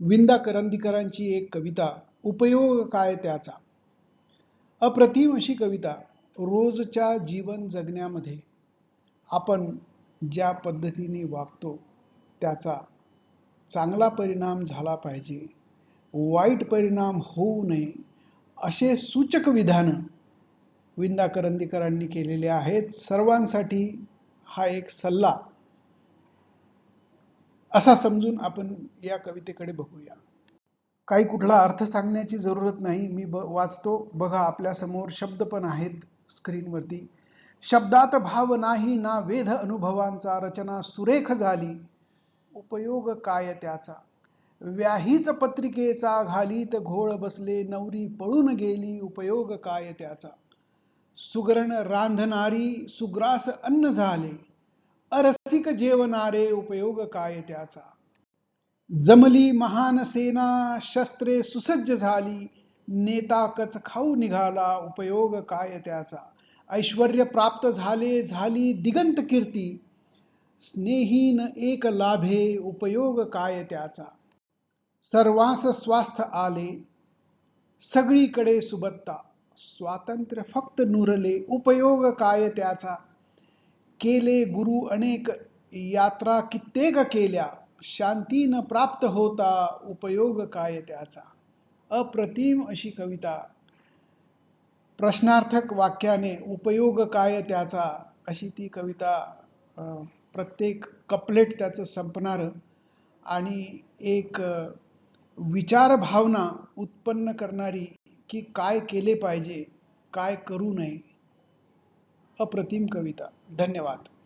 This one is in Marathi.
विंदा करंदीकरांची एक कविता उपयोग काय त्याचा? अप्रतिम अशी कविता रोजच्या जीवन जगण्यामध्ये आपण ज्या पद्धतीने वागतो त्याचा चांगला परिणाम झाला पाहिजे. वाईट परिणाम होऊ नये असे सूचक विधानं विंदा करंदीकरांनी केलेले आहेत. सर्वांसाठी हा एक सल्ला असा समजून आपण या कवितेकडे बघूया. काही कुठला अर्थ सांगण्याची जरूरत नाही. मी ब वाचतो. बघा आपल्यासमोर शब्द पण आहेत स्क्रीनवरती. शब्दात भाव नाही ना वेध अनुभवांचा. रचना सुरेख झाली. उपयोग काय त्याचा? व्याहीच पत्रिकेचा घालीत घोळ बसले. नवरी पळून गेली. उपयोग काय त्याचा? सुगरण रांधणारी सुग्रास अन्न झाले. अरसिक जेवणारे उपयोग काय त्याचा? जमली महान सेना शस्त्रे सुसज्ज झाली नेता कच खाऊ निघाला उपयोग काय त्याचा? ऐश्वर प्राप्त झाले झाली दिगंत कीर्ती स्नेहीन एक लाभे उपयोग काय त्याचा? सर्वांस स्वास्थ आले सगळीकडे सुबत्ता स्वातंत्र्य फक्त नुरले उपयोग काय त्याचा? केले गुरु अनेक यात्रा कित्येक केल्या शांतीन प्राप्त होता उपयोग काय त्याचा? अप्रतिम अशी कविता. प्रश्नार्थक वाक्याने उपयोग काय त्याचा? अशी ती कविता प्रत्येक कपलेट त्याचं संपणारं आणि एक विचार भावना उत्पन्न करणारी की काय केले पाहिजे काय करू नये अप्रतिम कविता. धन्यवाद.